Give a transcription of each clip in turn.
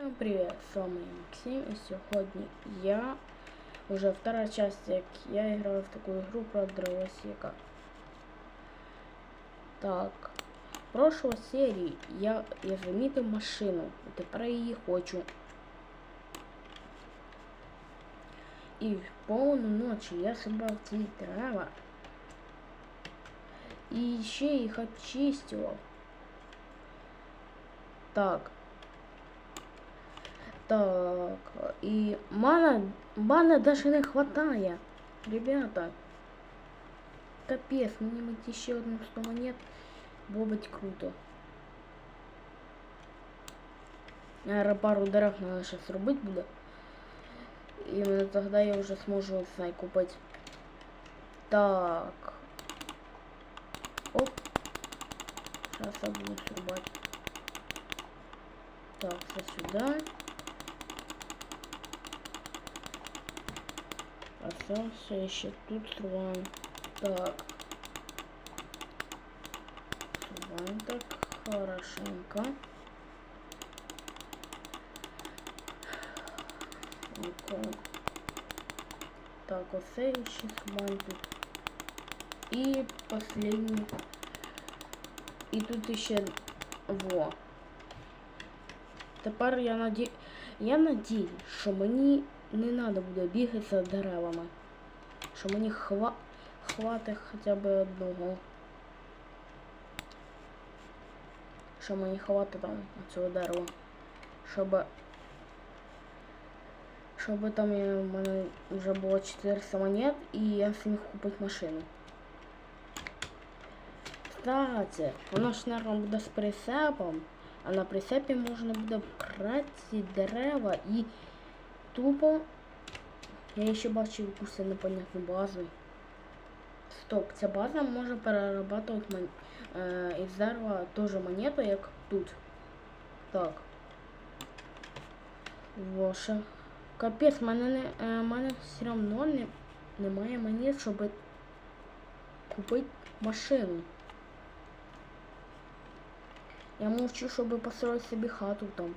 Всем привет, с вами Максим, и сегодня я, уже вторая часть, як я играю в такую игру про дровосека. Так, в прошлой серии я, я замітив машину, і тепер її хочу. І в повну ночі я собрав ці дерева. І ще їх очистив. Так. так, и мана, мана даже не хватает. Ребята. Капец, мені мити ще одну 100 монет. Було б круто. Наверное, пару дерев надо сейчас зробити буде. І тогда я уже зможу знай купити. Так. Оп. Сейчас я буду срубать. Так, все сюда. Остался еще тут срубаем. Так. Срубаем так хорошенько. Ну-ка. Так, оце ще срубаем тут. И последний. І тут ще во. Тепер я наді... Я надію, що мені не треба буде бігати за деревами. Що мені хва... хватить хоча б одного. Що мені хватить там цього дерева. Щоб... Щоб там я, в мене вже було 400 монет і я зміг купити машину. Кстати, воно ж, наверное, буде з прицепом. А на прицепі можна буде брати дерева і тупо. Я ще бачив якусь непонятну базу. Стоп, ця база може перерабатувати мон... е, із дерева теж монету, як тут. Так. Воша. Капець, мене не е, мене все одно не, немає монет, щоб купити машину. Я мовчу, щоб построить собі хату там.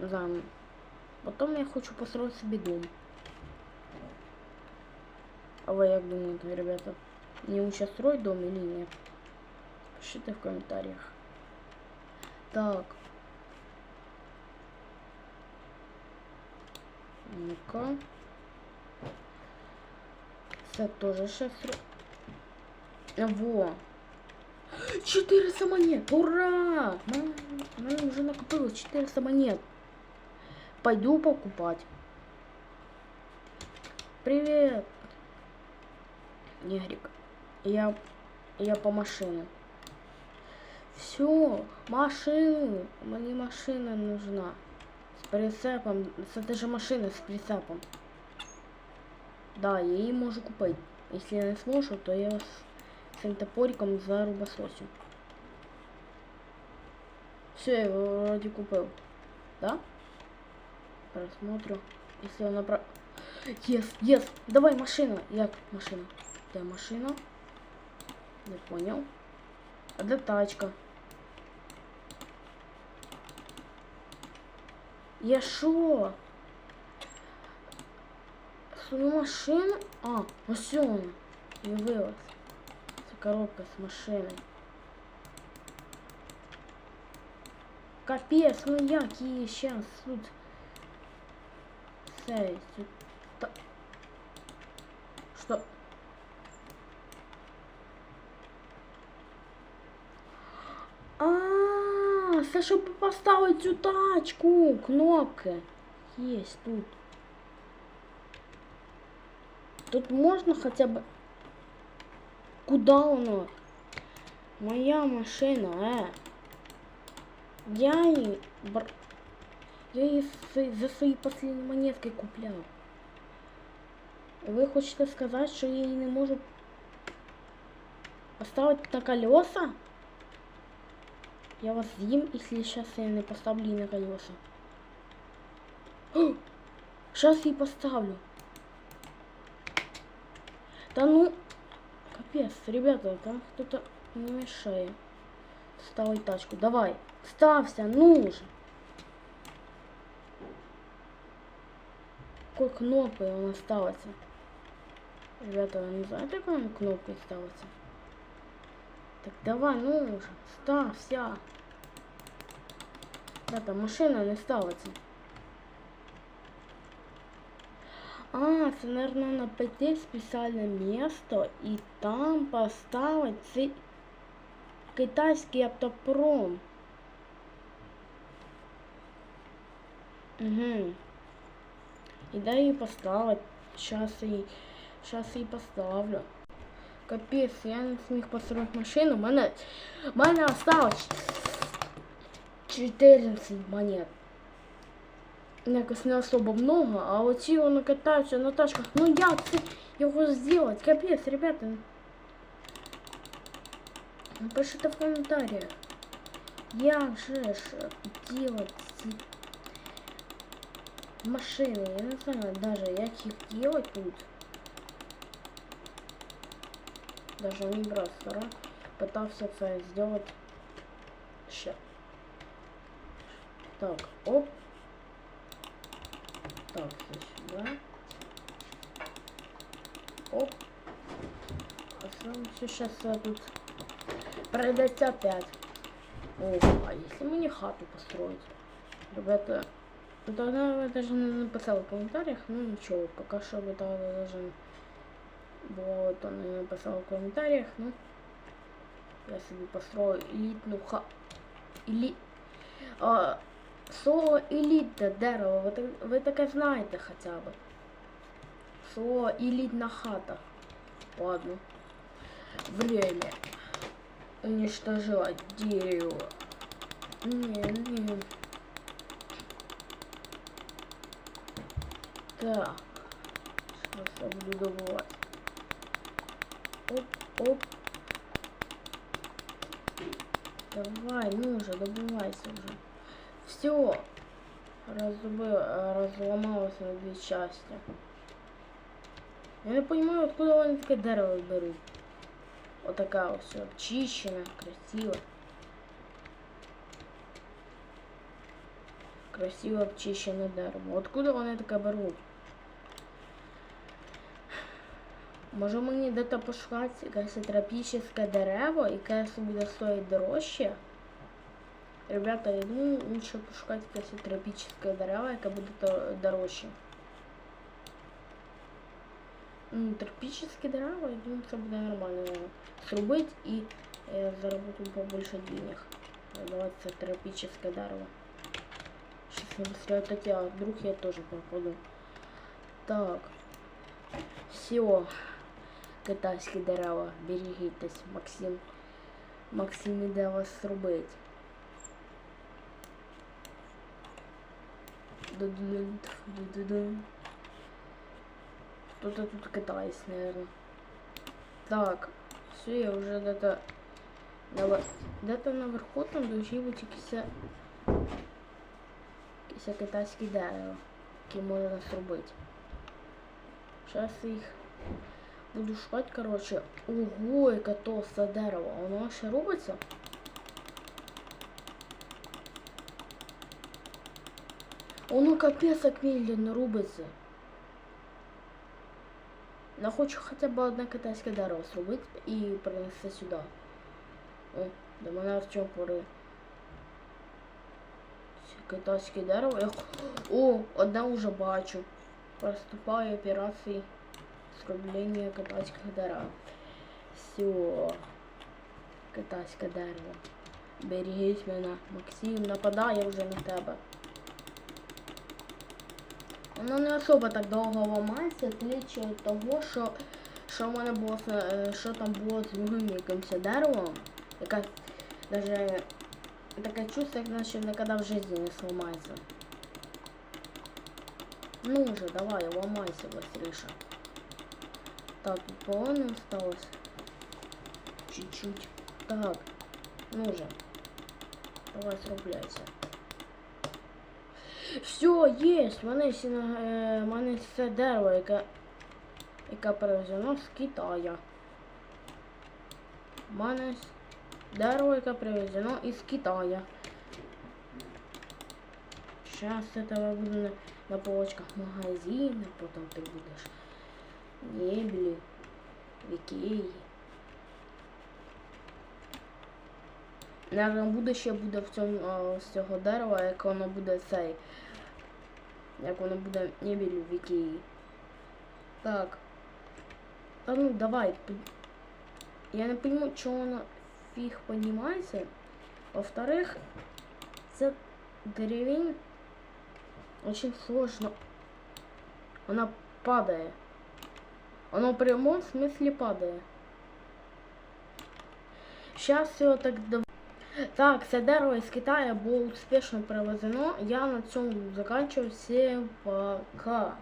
Зам. Потом я хочу построить себе дом. А вы как думаете, ребята? Мне лучше строить дом или нет? Пишите в комментариях. Так. Ну-ка. Це тоже ще Во. 400 монет! Ура! Мы уже накопилось 400 монет. Пойду покупать. Привет. Негрик. Я, я по машине. Все, машину. Мне машина нужна. С прицепом. Это же машина с прицепом. Да, я її можу купить. Если я не сможу, то я цим топориком зарубососю. Все, я его вроде купил. Да? Просмотрю. Если он про... Ес, ес! Давай машина! Як машина? Де машина? Не понял. А де тачка? Я шо? Свою машину? А, ось вона. Явилась коробка с машиной. Капец, ну які сейчас тут. Тут... Та... Что? А, -а, щоб поставити цю тачку. Кнопки. Есть тут. Тут можно хотя бы Куда оно? Моя машина, э. Я. Бр... Я її за свої последні монетки купляв. Ви хочете сказати, що я її не можу поставити на колеса? Я вас з'їм, якщо зараз я не поставлю її на колеса. Сейчас її поставлю. Да ну... Капец, ребята, там кто-то не мешает. Ставай тачку. Давай. Ставься, ну же. какой кнопкой он ставится. Ребята, вы не знаете, какой он кнопкой ставится? Так давай, ну уже, став, вся. Ребята, машина не ставится. А, це, наверное, на пойти в спеціальне місто і там поставить цей китайський автопром. Угу. І де її поставить? Сейчас її, сейчас її поставлю. Капець, я не зміг построить машину. У мене, у мене осталось 14 монет. Якось не особо много, а оці вони катаються на тачках. Ну як це його зробити? Капець, ребята. Напишите в комментариях. Як же ж делать ці машини? Я не знаю даже, як їх делать тут. Даже мій брат стара пытався це сделать ще. Так, оп. Так, все сюда. Оп. А сам все сейчас тут пройдется опять. О, а если мне хату построить? Ребята, ну тогда вы даже не написали в комментариях, ну ничего, пока что вы тогда даже было вот он не написал в комментариях, ну я себе построю элитную ха... Или... А, Слово елітне дерево, ви, так, ви таке знаєте хоча б. Слово елітна хата. Ладно. Время. Уничтожать дерево. Не, не. Так. Сейчас я буду добывать. Оп, оп. Давай, ну уже, добывайся уже. Все. Разубив, розламалося на дві части. Я не понимаю, откуда вони таке дерево беруть. Отака ось обчищена, красиво. Красиво обчищене дерево. Откуда вони таке беруть? Може мені де-то пошукати якесь тропічне дерево, яке буде стоїть дорожче? Ребята, я думаю, лучше пошукати якесь тропічне дерево, яке буде дорожче. Ну, тропічне дерево, я думаю, це буде нормально зробити і е, заробити побольше денег. Давайте це тропічне дерево. Сейчас не быстрее таки, а вдруг я тоже пропаду. Так. Все. Китайське дерево. Берегітесь, Максим. Максим іде вас зробить. Кто-то тут катается, наверное. Так, все, я уже где-то где-то наверху там должны быть якісь якісь китайські дерева, які можна зробити. Зараз їх буду шукати, короче. Ого, яке толсте дерево. Воно ще робиться? Воно капець як медленно рубиться. Я хочу хоча б одне китайське дерево зробити і принести сюди. О, до мене Артем пори. Китайське дерево. Я... О, одне вже бачу. Приступаю операції зроблення китайських дерев. Все. Китайське дерево. Берегись мене. Максим нападає вже на тебе. Воно не особо так довго ламається, отличие від того, що що в мене було е, що там було з другим якимось деревом, яка даже таке чувство, як наче ніколи в житті не сломається. Ну же, давай, ломайся быстрее. Так, половина осталось. Чуть-чуть. Так, ну же. Давай срубляйся. Все, є, в мене всі е, мене все дерево, яке яке привезено з Китая. Мене дерево, яке привезено із Китая. Сейчас этого буде на, на полочках магазина, потом ти будеш мебелі, в Ікеї. Наверно, будуще буде в цьому з цього дерева, як воно буде цей. Як воно буде мебель в Ікеї. Так. Та ну давай. Я не пойму, чого вона фіг піднімається. Во-вторых, це деревень очень сложно. Она падает. Оно в прямом смысле падает. Сейчас все так дав- Так, це дерево із Китаю було успішно привезено. Я на цьому заканчиваю. Всім пока.